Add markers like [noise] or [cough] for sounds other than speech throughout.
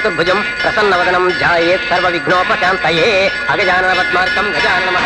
చతుర్భుజం ప్రసన్నవదనం జాయేత్ సర్వ విఘ్నోపశాంతయే అగజానన పద్మార్కం గజానన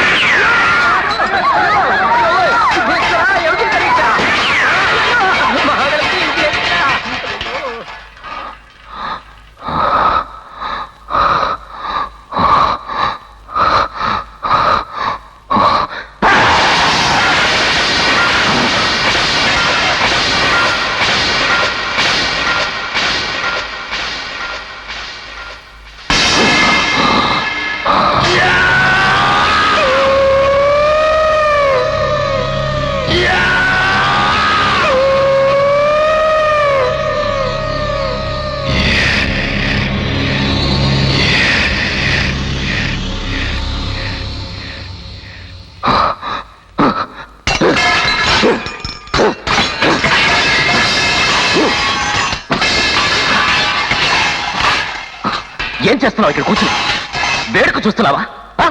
చేస్తున్నావు ఇక్కడ కూర్చుని. వేడుక చూస్తున్నావా? ఆ?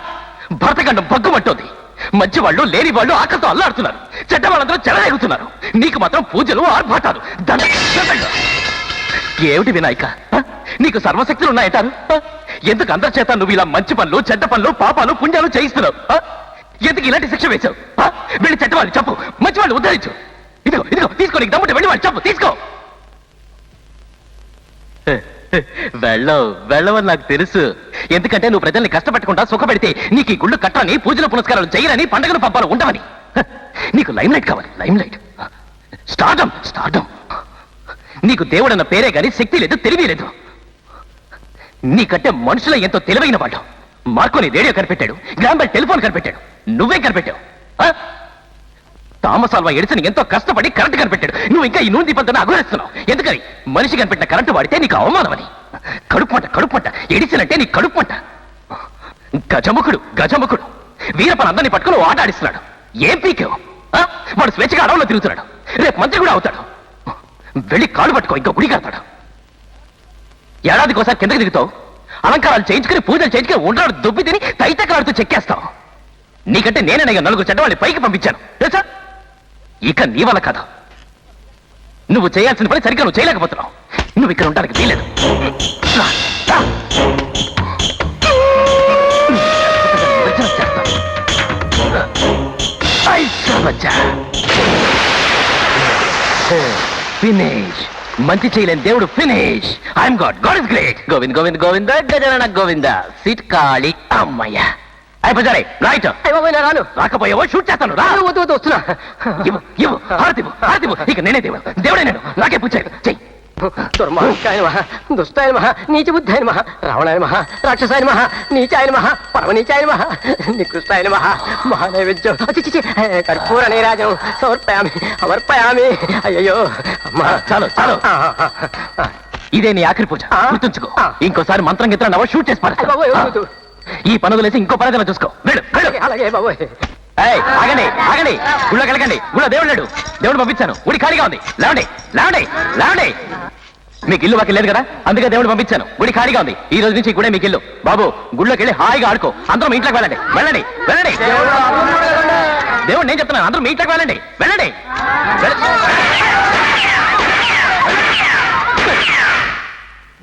భరతఖండం బగ్గుమంటోంది మంచి వాళ్ళు లేని వాళ్ళు ఆకలితో అల్లాడుతున్నారు. చెడ్డ వాళ్ళందరూ చెలరేగుతున్నారు. నీకు మాత్రం పూజలు ఆర్భాటాలు ఏమిటి వినాయక? నీకు సర్వశక్తులు ఉన్నాయంటారు ఎందుకు అందరి చేత నువ్వు ఇలా మంచి పనులు చెడ్డ పనులు పాపాలు పుణ్యాలు చేయిస్తున్నావు? ఎందుకు ఇలాంటి శిక్ష వేశావు? వెళ్ళి చెడ్డ వాళ్ళు చెప్పు. మంచి వాళ్ళు ఉద్ధరించు. ఇదిగో ఇదిగో తీసుకో నీకు దమ్ముంటే వెళ్ళి వాళ్ళు చెప్పు. తీసుకో. వెళ్ళవు వెళ్ళవని నాకు తెలుసు. ఎందుకంటే నువ్వు ప్రజల్ని కష్టపెట్టకుండా సుఖపెడితే నీకు ఈ గుళ్ళు కట్టని పూజల పునస్కారాలు చేయరని పండుగను పబ్బాలు ఉండవని. నీకు లైమ్ లైట్ కావాలి లైమ్ లైట్ స్టార్టం స్టార్టం నీకు దేవుడన్న పేరే గాని శక్తి లేదు తెలివి లేదు. నీకంటే మనుషుల ఎంతో తెలివైన వాళ్ళు. మార్కోని రేడియో కనిపెట్టాడు గ్రాంబల్ టెలిఫోన్ కనిపెట్టాడు. నువ్వే కనిపెట్టావు తామసాల్వా ఎడిసన్ ఎంతో కష్టపడి కరెంట్ కనిపెట్టాడు. నువ్వు ఇంకా ఈ నూనె దీపంతో అఘోరిస్తున్నావు. ఎందుకని మనిషి కనిపెట్టిన కరెంటు వాడితే నీకు అవమానమని. కడుపుమంట కడుపుమంట. ఎడిసన్ అంటే నీ కడుపుమంట. గజముఖుడు గజముఖుడు. వీరపని అందరినీ పట్టుకుని ఆటాడిస్తున్నాడు ఏం పీకేవు వాడు స్వేచ్ఛగా అడవుల్లో తిరుగుతున్నాడు. రేపు మంత్రి కూడా అవుతాడు. వెళ్ళి కాళ్ళు పట్టుకో ఇంకో గుడి కడతాడు ఏడాదికోసారి కిందకి దిగుతావు. అలంకారాలు చేయించుకుని పూజలు చేయించుకుని ఉండరాడు దుబ్బి తిని తైతకలాడుతూ చెక్కేస్తావు. నీకంటే నేనే నలుగురు చెడ్డవాళ్ళని పైకి పంపించాను. తెలుసా? ఇక నీ వల్ల కదా. నువ్వు చేయాల్సిన పని సరిగ్గా నువ్వు చేయలేకపోతున్నావు. నువ్వు ఇక్కడ ఉండడానికి వీలేదు రా, ఫినిష్. మంచి చేయలేని దేవుడు finish. I'm God. God is great. Govind Govind Govinda గజన Govinda. Sit కాళి అమ్మయ్యా. అయిపోయారే రైట్ రాను. రాకపోయావో షూట్ చేస్తాను రా. వద్దు వద్దు వస్తున్నా. ఇవ్వు ఇవ్వు హారతివ్వు హారతివ్వు. ఇక నేనే దేవుడు. దేవుడే నేను. నాకే పూజ చెయ్యి. దుర్మార్గాయ నమః దుష్టాయ నమః నీచ బుద్ధాయ నమః రావణాయ నమః రాక్షసాయ నమః నీచాయ నమః పరమనీచాయ నమః నికృష్టాయ నమః మహానైవేద్యం. కర్పూర నీరాజం సమర్పయామి సమర్పయామి. అయ్యో అమ్మా. చాలు చాలు. ఇదే నీ ఆఖరి పూజ? గుర్తుంచుకో. ఇంకోసారి మంత్రం గిత్ర నవ్వ షూట్ చేసి వద్దు. ఈ పనులు వేసి ఇంకో పని చూసుకో. వెళ్ళు వెళ్ళు. అలాగే, అలాగే బాబోయ్. ఏయ్, ఆగండి ఆగండి. గుళ్ళకి వెళ్ళకండి గుళ్ళ దేవుడు లేడు. దేవుడు పంపించాను. గుడి ఖాళీగా ఉంది. లేవండి లేవండి లేవండి. మీకు ఇల్లు మాకు లేదు కదా? అందుకే దేవుడు పంపించాను. గుడి ఖాళీగా ఉంది. ఈ రోజు నుంచి ఈ గుడే మీకు ఇల్లు. బాబు గుళ్ళోకి వెళ్ళి హాయిగా ఆడుకో. అందరం ఇంట్లోకి వెళ్ళండి. వెళ్ళండి వెళ్ళండి. దేవుడు నేను చెప్తున్నాను. అందరూ మీ ఇంట్లోకి వెళ్ళండి. వెళ్ళండి. వెళ్-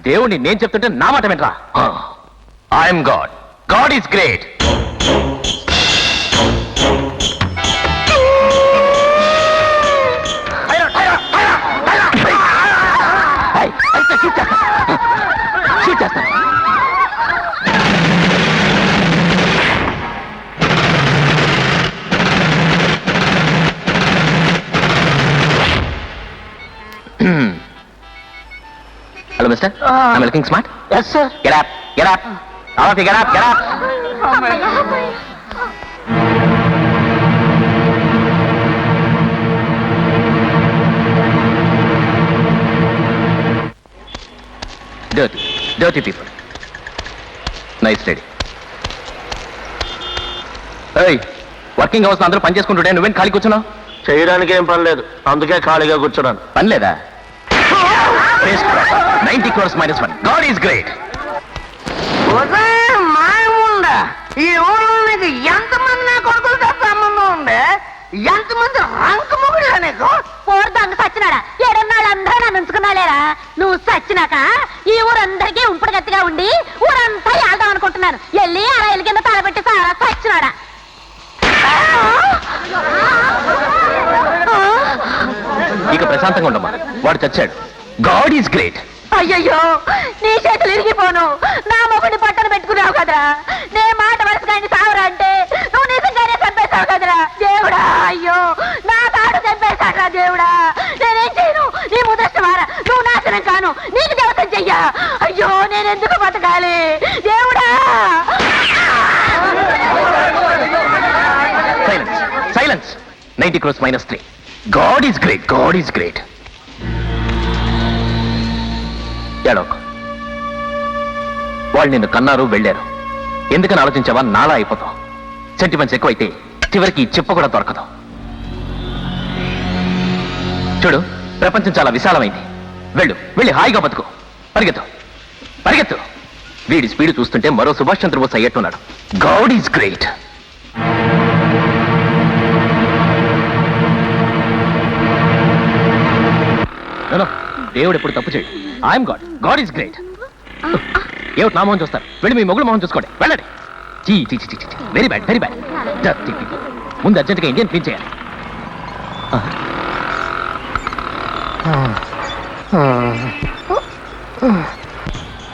దేవుణ్ణి నేను చెప్తుంటే నా మాట వినరా? I'm God. God is great చేస్తాను hello mister I'm looking smart yes sir Get up, get up. You get up, get up. Dirty, dirty people. Nice lady. Hey, working hours అందరూ పని చేసుకుంటుంటే నువ్వేం ఖాళీ కూర్చున్నావు? చేయడానికి ఏం పని లేదు. అందుకే ఖాళీగా కూర్చున్నాను. పని లేదా? Ninety crores minus one God is great మాయముండా. ఈ ఊళ్ళో నీకు ఎంతమంది నా కొడుకులతో సంబంధం ఉండే? ఎంతమంది రంకు ముగుడా నీకు? పోరు దొంగ సచ్చినాడా? ఏడున్నాళ్ళందరూ నన్ను ఉంచుకున్నాలేరా? నువ్వు చచ్చినాక ఈ ఊరందరికీ ఉంపుడు గట్టిగా ఉండి ఊరంతా వెళ్దాం అనుకుంటున్నాను. వెళ్ళి అలా ఎల్లి కింద తాళపెట్టి సారా చచ్చినాడా ఇక ప్రశాంతంగా ఉండమ్మా. వాడు చచ్చాడు. God is great. అయ్యయ్యో నీ చేతులు ఇరిగిపోను. నా మొగుడిని పట్టణ పెట్టుకున్నావు కదరా. నే మాట వరుసగా సావరా అంటే నువ్వు నిజంగానే చంపేశావు కదరా. దేవుడా అయ్యో నా తాడు చంపేశాడరా దేవుడా. నేనేం చేయను? నీ ముదృష్టమారా నువ్వు నాశనం కాను. నీకు దేవతం చెయ్యా. అయ్యో నేనెందుకు బతకాలి? దేవుడా! Silence silence ninety crores minus three. God is great God is great ఏడోక్ వాళ్ళు నిన్ను కన్నారు వెళ్ళారు. ఎందుకని ఆలోచించావా? నాలా అయిపోతావు. సెంటిమెంట్స్ ఎక్కువైతే చివరికి చెప్ప కూడా దొరకదు. చూడు ప్రపంచం చాలా విశాలమైంది. వెళ్ళు వెళ్ళి హాయిగా బతుకు. పరిగెత్తు. పరిగెత్తు. వీడి స్పీడ్ చూస్తుంటే మరో Subhash Chandrabose అయ్యట్టున్నాడు. God is great. దేవుడు ఎప్పుడు తప్పు చేయడు. I'm God God is great ఏమిటి నా మొహం చూస్తారు. వెళ్ళి మీ మొగుడు మొహం చూసుకోండి. వెళ్ళండి. చీ చీ చీ చీ very bad very bad dirty people ముందు అర్జెంట్గా ఇండియన్ క్లీన్ చేయాలి.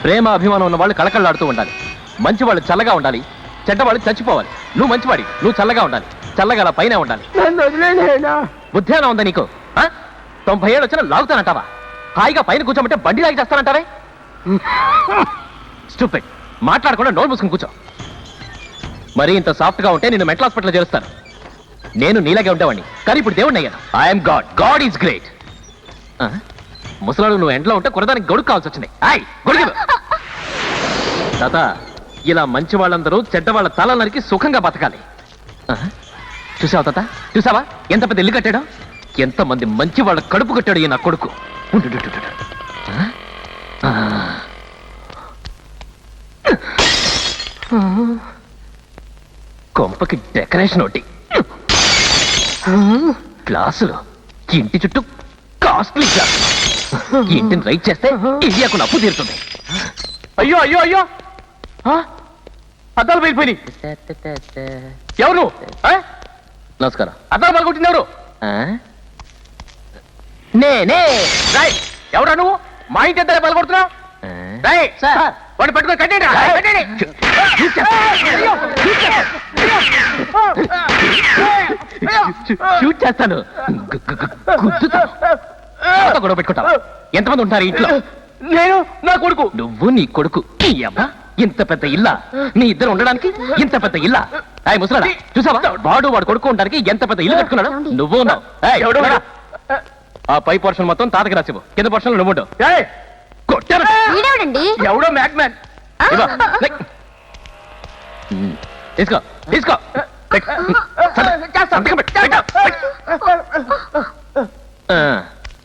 ప్రేమ అభిమానం ఉన్న వాళ్ళు కళకళలాడుతూ ఉండాలి. మంచి వాళ్ళు చల్లగా ఉండాలి. చెడ్డవాళ్ళు చచ్చిపోవాలి. నువ్వు మంచివాడి నువ్వు చల్లగా ఉండాలి. చల్లగా అలా పైన ఉండాలి. వదిలేనా బుద్ధేనా ఉందా నీకు? తొంభై ఏళ్ళు వచ్చినా లాగుతానంటావా? హాయిగా పైన కూర్చోమంటే బండి లాగి చేస్తానంటావే? స్టూపిడ్ మాట్లాడకుండా నోరు మూసుకుని కూర్చో. మరి ఇంత సాఫ్ట్గా ఉంటే నేను మెట్ల హాస్పిటల్ చేరుస్తాను. నేను నీలాగే ఉండేవాడిని కానీ ఇప్పుడు దేవుడిని అయ్యాను. I'm God God is great ముసలాడు నువ్వు ఎండలో ఉంటే కురదానికి గొడుగు కావాల్సి వచ్చింది. ఆయ్ గొడుగు! తాత ఇలా మంచి వాళ్ళందరూ చెడ్డ వాళ్ళ తలనరికి సుఖంగా బతకాలి. చూసావా తాత? చూసావా? ఎంత పెద్ద ఇల్లు కట్టాడో? ఎంతమంది మంచి వాళ్ళ కడుపు కట్టాడు ఈ నా కొడుకు. కొంపకి డెకరేషన్ ఒకటి. గ్లాసులు. ఇంటి చుట్టూ కాస్ట్లీ గ్లాస్. ఇంటిని రైట్ చేస్తే ఇండియాకు అప్పు తీరుతుంది. అయ్యో అయ్యో అయ్యో? అద్దాలు వెళ్ళిపోయినాయి ఎవరు? నమస్కారం. అద్దాలు పలుకుంటుంది ఎవరు? నేనే. రాయ్ ఎవరా నువ్వు? మా ఇంటి అద్దాలు పలకొడుతున్నావు రాయ్ వాడు పట్టుకొని కట్టేయండి రా, కట్టేయండి. అయ్యో, షూట్ చేస్తాను. గు- గు- గు- గుద్దుతాను ఎవరితో గొడవ పెట్టుకుంటావు? ఎంతమంది ఉంటారు ఈ ఇంట్లో? నేను నా కొడుకు. నువ్వు నీ కొడుకు. అబ్బా ఇంత పెద్ద ఇల్లా? నీ ఇద్దరు ఉండడానికి ఇంత పెద్ద ఇల్లా? అయ్యి ముసలాడా చూసావా? వాడు వాడు కొడుకు ఉండడానికి ఎంత పెద్ద ఇల్లు కట్టుకున్నాడు? నువ్వు ఉన్నావు. ఏయ్, ఎవడు? లేరా. ఆ పై పోర్షన్ మొత్తం తాతకి రాసివ్వు. కింద పోర్షన్ నువ్వు ఎవడో మ్యాక్ మ్యాన్ తీసుకో తీసుకో.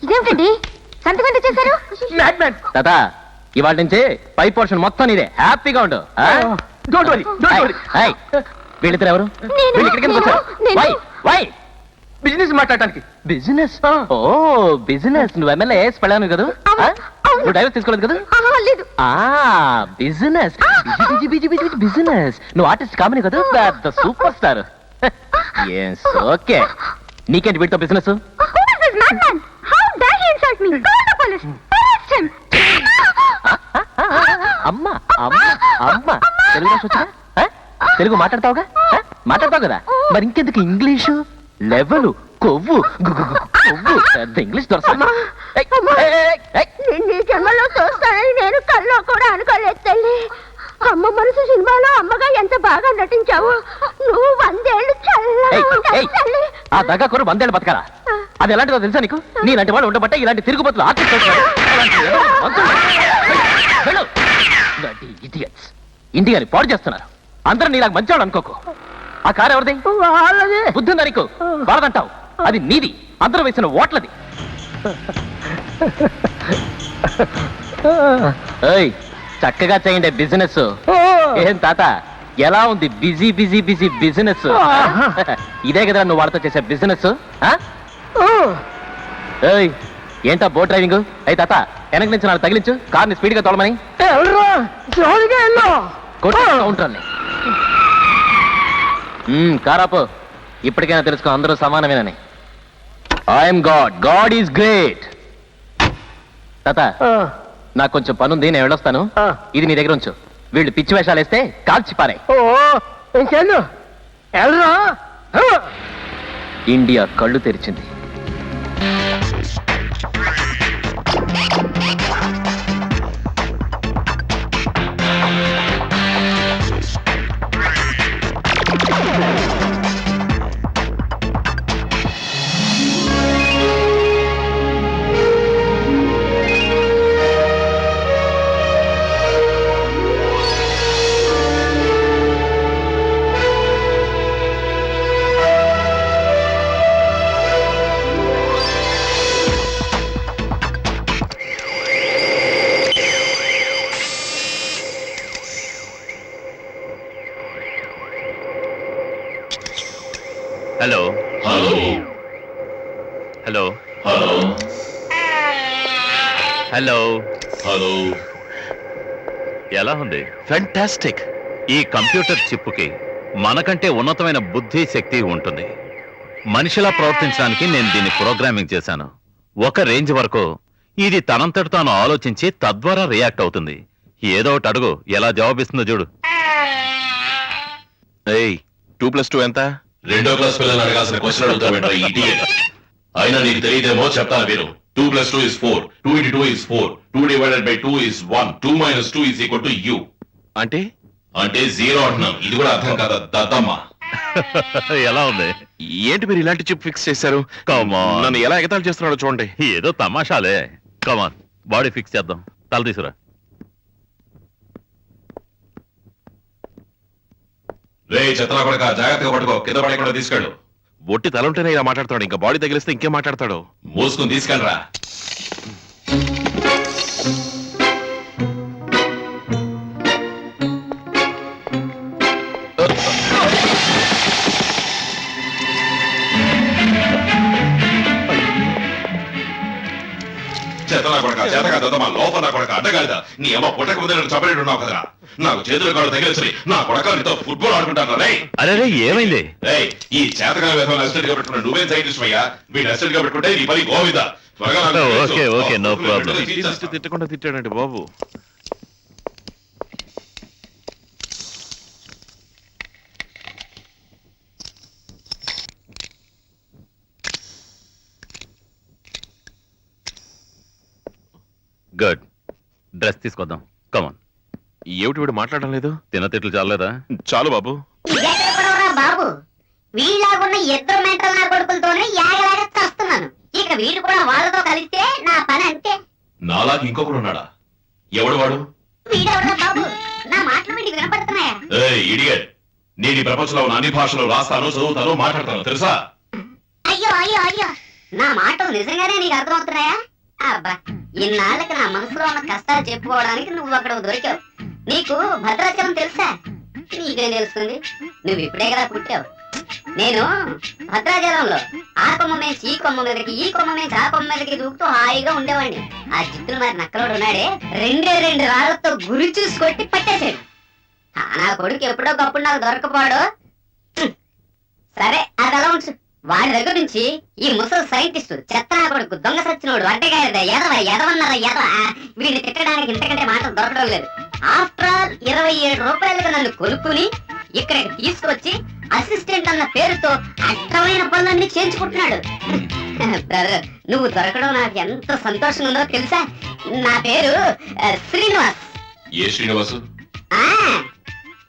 ఇదేమిటండి? సంతకం చేశారు? తాత ఇవాళ నుంచి పై పోర్షన్ మొత్తం నీదే. హ్యాపీగా ఉండు? డోంట్ వరీ డోంట్ ఏయ్, వరీ ఏయ్, వీళ్ళిద్దరు ఎవరు? వీళ్ళు ఇక్కడికి వై వై. బిజినెస్ మాట్లాడటానికి. బిజినెస్ ఓ బిజినెస్ నువ్వు ఎమ్మెల్యే పెళ్ళాను కదా. నువ్వు డైవర్స్ తీసుకోలేదు కదా? లేదు. ఆ బిజినెస్ బిజి బిజి బిజి బిజి బిజినెస్ నువ్వు ఆర్టిస్ట్ కామని కదా? పెద్ద సూపర్ స్టార్ ఎస్ ఓకే నీకేంటి వీటితో బిజినెస్. అమ్మ అమ్మ అమ్మ. తెలుగు తెలుగు మాట్లాడతావుగా? మాట్లాడతావు కదా? మరి ఇంకెందుకు ఇంగ్లీషు? లెవెల్? కొవ్వు. గు- గు- గు- కొవ్వు. పెద్ద ఇంగ్లీష్ దొరకదు నిన్ను ఈ జన్మలో చూస్తానని నేను కల్లో కూడా అనుకోలేదు తల్లి. అమ్మ మనసు సినిమాలో అమ్మగా ఎంత బాగా నటించావు? నువ్వు వందేళ్ళు చల్లగా ఉంటావు తల్లి. ఆ దగ్గర కొర వందేళ్ళు బతకాలా? అది ఎలాంటిదో తెలుసా నీకు? నీలాంటి వాడు ఉండబట్టే ఇలాంటి తిరుగుబతులు. వెళ్ళు. Idiots. ఇండియాని పాడు చేస్తున్నారు. అందరూ నీలాగా మంచివాడు అనుకోకు. ఆ కారు ఎవరిది? వాళ్ళది. బుద్ధి ఉందా నీకు? వాళ్ళదంటావు. అది నీది. అందరూ వేసిన ఓట్లది. ఏయ్ చక్కగా చేయండి బిజినెస్. ఏం తాత ఎలా ఉంది బిజీ బిజీ బిజీ బిజినెస్? ఇదే కదా నువ్వు వాళ్ళతో చేసే బిజినెస్? ఏయ్ ఏంటా బోట్ డ్రైవింగ్? అయితే తాత వెనక నుంచి నాకు తగిలించు. కార్ని స్పీడ్గా తోలమని ఉంటాను కారాపు. ఇప్పటికైనా తెలుసుకో అందరూ సమానమేనని. I'm God God is great తాత నాకు కొంచెం పనుంది నేను వెళ్ళొస్తాను. ఇది నీ దగ్గర ఉంచు. వీళ్ళు పిచ్చి వేషాలు వేస్తే కాల్చి పారే ఓ ఇంకెళ్ళు. వెళ్ళరా ఆ. ఇండియా కళ్ళు తెరిచింది. హలో. హలో. ఎలా ఉంది? ఫెంటాస్టిక్ ఈ కంప్యూటర్ చిప్పుకి మనకంటే ఉన్నతమైన బుద్ధి శక్తి ఉంటుంది. మనిషిలా ప్రవర్తించడానికి నేను దీన్ని ప్రోగ్రామింగ్ చేశాను. ఒక రేంజ్ వరకు ఇది తనంతట తాను ఆలోచించి తద్వారా రియాక్ట్ అవుతుంది. ఏదో ఒకటి అడుగు ఎలా జవాబిస్తుందో చూడు. ఏయ్ టూ ప్లస్ టూ ఎంత? రెండో క్లాస్ పిల్లలు అడగాల్సిన క్వశ్చన్ ఇడియట్ అయినా నీకు తెలియదేమో చెప్తాను మీరు two plus two is four two into two is four two divided by two is one two minus two is equal to you అంటే? అంటే జీరో అంటున్నాం ఇది కూడా అర్థం కదా? దద్దమ్మ. [laughs] ఎలా ఉంది? ఏంటి మీరు ఇలాంటి చిప్ ఫిక్స్ చేశారు? On. నన్ను ఎలా ఎగతాళి చేస్తున్నాడో చూడండి. ఏదో తమాషాలే. కమాన్ బాడీ ఫిక్స్ చేద్దాం. తల తీసురా. రే చెత్తనా కొడక జాగ్రత్తగా పట్టుకో. కింద పడకుండా తీసుకెళ్ళు. ఒట్టి తల ఉంటేనే ఇలా మాట్లాడతాడు. ఇంకా బాడీ తగిలిస్తే ఇంకేం మాట్లాడతాడు? మూసుకుని తీసుకెళ్ళరా. చేతనా కొడక చేతగా దద్దమ్మా లోపల కొడక అడ్డగాలిదా? నీ అమ్మ పుట్టక ముందే చపరేట్ ఉన్నావు కదరా నాకు చేతులు కాళ్ళు తగిలించి నా కొడక నీతో ఫుట్బాల్ ఆడుకుంటాను రే అరే ఏమైంది? ఈ చేతగా వేధం అసిస్టెంట్గా పెట్టుకున్న నువ్వేం సైంటిస్ట్ అయ్యా? వీడు అసిస్టెంట్గా పెట్టుకుంటే నీ పని గోవింద? త్వరగా నాకు. Okay, okay, problem. తీసేస్తే తిట్టకుండా తిట్టాడండి బాబు. గుడ్. డ్రెస్ తీసుకొద్దాం. కమాన్ ఏమిటి వీడు మాట్లాడడం లేదు? తిన్న తిట్లు చాలేదా చాలు బాబు. బాబు. వీళ్ళాగున్న ఇద్దరు మెంటల్ నా కొడుకులతోనే యాగలాగా చస్తున్నాను. ఇక వీళ్ళు కూడా వాళ్ళతో కలిస్తే నా పని అంతే. నాలాగా ఇంకొకడు ఉన్నాడా? ఎవడు వాడు? వీడెవరా బాబు? నా మాటలు వీడికి వినపడుతున్నాయా? ఏయ్ ఇడియట్. నేను ఈ ప్రపంచంలో ఉన్న అన్ని భాషలు రాస్తాను చదువుతాను మాట్లాడతాను. తెలుసా? అయ్యో అయ్యో అయ్యో. నా మాటలు నిజంగానే నీకు అర్థమవుతున్నాయా? అబ్బా ఇన్నాళ్ళకి నా మనసులో ఉన్న కష్టాలు చెప్పుకోవడానికి నువ్వు అక్కడ దొరికావు. నీకు భద్రాచలం తెలుసా? నీకేం తెలుస్తుంది? నువ్వు ఇప్పుడే కదా పుట్టావు. నేను భద్రాచలంలో ఆ కొమ్మ మీద ఈ కొమ్మ మీదకి ఈ కొమ్మ మీద ఆ కొమ్మ మీదకి దూకుతూ హాయిగా ఉండేవాడిని. ఆ జిత్తులు మరి నక్కలోడు ఉన్నాడే రెండే రెండు రాళ్ళతో గురి చూసి కొట్టి పట్టేశాడు. ఆ నా కొడుకు ఎప్పుడో గప్పుడు నాకు దొరకపోడు. సరే అది అలా ఉంచు. వాడి దగ్గర నుంచి ఈ ముసలి సైంటిస్ట్ చెత్త నా కొడుకు దొంగ సచ్చినోడు అడ్డగాయద ఎదవ ఎదవన్నర ఎదవ. వీడిని తిట్టడానికి ఇంతకంటే మాటలు దొరకడం లేదు. ఆఫ్టర్ ఆల్ ఇరవై ఏడు రూపాయలకు నన్ను కొనుక్కుని ఇక్కడికి తీసుకొచ్చి అసిస్టెంట్ అన్న పేరుతో అడ్డమైన పనులన్నీ చేయించుకుంటున్నాడు. బ్రదర్ నువ్వు దొరకడం నాకు ఎంత సంతోషంగా ఉందో తెలుసా? నా పేరు శ్రీనివాస్. ఏ శ్రీనివాసు? ఆ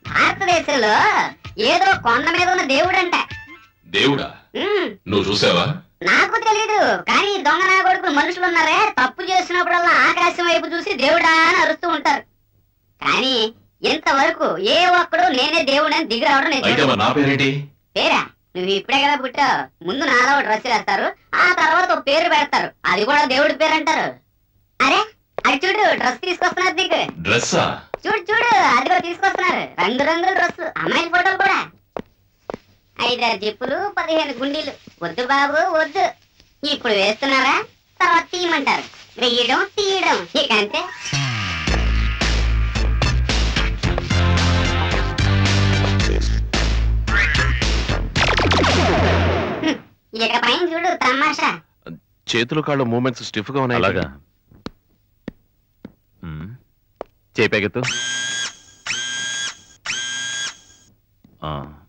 భారతదేశంలో ఏదో కొండ మీద ఉన్న దేవుడంట. దేవుడా? నువ్వు చూసావా? నాకు తెలీదు కానీ దొంగ నా కొడుకు మనుషులు ఉన్నారే తప్పు చేసినప్పుడల్లా ఆకాశం వైపు చూసి దేవుడా అని అరుస్తూ ఉంటారు. కానీ ఇంతవరకు ఏ ఒక్కడు నేనే దేవుడని దిగి రావడం నేను నా పేరేంటి? పేరా? నువ్వు ఇప్పుడే కదా పుట్టావు. ముందు నాలో డ్రెస్ వేస్తారు ఆ తర్వాత ఒక పేరు పెడతారు. అది కూడా దేవుడి పేరు అంటారు. అరే అది చూడు డ్రెస్ తీసుకొస్తున్నారు నీకు. డ్రెస్సా? చూడు చూడు అది కూడా తీసుకొస్తున్నారు. రంగు రంగుల డ్రెస్ అమ్మాయిల ఫోటోలు కూడా. ఐదారు జిప్పులు పదిహేను గుండీలు. వద్దు బాబు వద్దు. ఇప్పుడు వేస్తున్నారా? తర్వాత తీయమంటారు. వెయ్యడం తీయడం. ఇక అంతే. ఇక పైన చూడు తమాషా. చేతులు కాళ్ళు మూమెంట్స్ స్టిఫ్గా ఉన్నాయి. అలాగా. మ్మ్.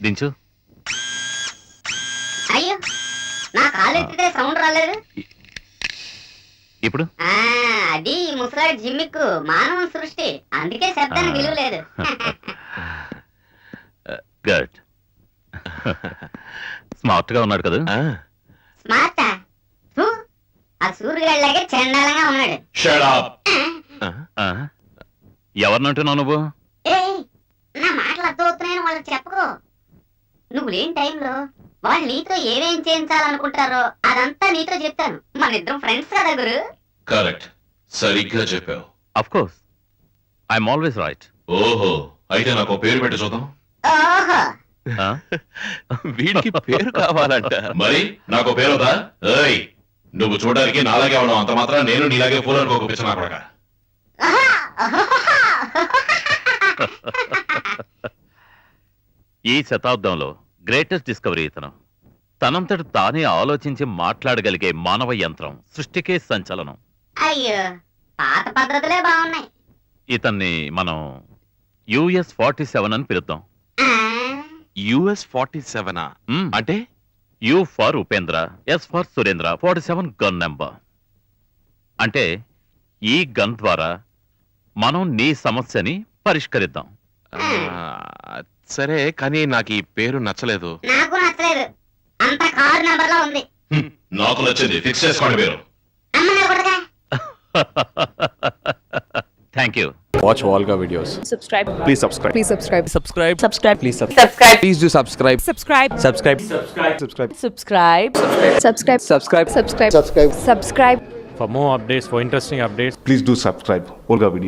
దించు. అయ్యో నా కాలు ఎత్తితే సౌండ్ రాలేదు. ఇప్పుడు? ఆ అది ఈ ముసలాడి జిమ్మిక్కు మానవ సృష్టి. అందుకే శబ్దానికి విలువ లేదు గుడ్ [laughs] స్మార్ట్గా ఉన్నాడు కదా. ఆ, స్మార్ట్? ఆ సూర్యుగాడిలాగే చండాలంగా ఉన్నాడు. షట్ అప్ ఆ, ఆ? ఎవరినంటున్నావు నువ్వు? ఏయ్ నా మాటలు అర్థమవుతున్నాయని వాళ్ళకి చెప్పకు. నువ్వు లేని టైంలో? వాళ్ళు నీతో ఏమేం చేయించాలనుకుంటారో అదంతా నీతో చెప్తాను. మన ఇద్దరం ఫ్రెండ్స్ కదా గురు. కరెక్ట్ సరిగ్గా చెప్పావు. Of course I'm always right ఓహో అయితే నాకు ఓ పేరు పెట్టి చూద్దాం. ఓహో. వీడికి పేరు కావాలంట. మరి నాకు పేరు వద్దా ఏయ్ నువ్వు చూడడానికి నాలాగే ఉన్నావు. అంత మాత్రం నేను నీలాగే పూలు అనుకోక పిచ్చ నా కొడక ఈ శతాబ్దంలో గ్రేటెస్ట్ డిస్కవరీ ఇతను. తనంతట తానే ఆలోచించి మాట్లాడగలిగే మానవ యంత్రం సృష్టికే సంచలనం. అయ్యో పాత పద్ధతులే బాగున్నాయి. ఇతన్ని మనం యుఎస్ ఫార్టీ సెవెన్ అని పిలుద్దాం. యుఎస్ ఫార్టీ సెవెనా. అంటే? U for Upendra S for Surendra forty seven gun number అంటే ఈ గన్ ద్వారా మనం నీ సమస్యని పరిష్కరిద్దాం. సరే కానీ నాకు ఈ పేరు నచ్చలేదు నాకు నచ్చలేదు అంత కారు నెంబర్లో ఉంది నాకు నచ్చింది ఫిక్స్ చేసుకోండి పేరు thank you Watch Volga videos. subscribe Please subscribe. please subscribe Subscribe. subscribe Please subscribe. subscribe Please do subscribe. subscribe Subscribe. Subscribe. Subscribe. subscribe subscribe Subscribe. subscribe subscribe subscribe For more updates, for interesting updates, Please do subscribe Olga Video.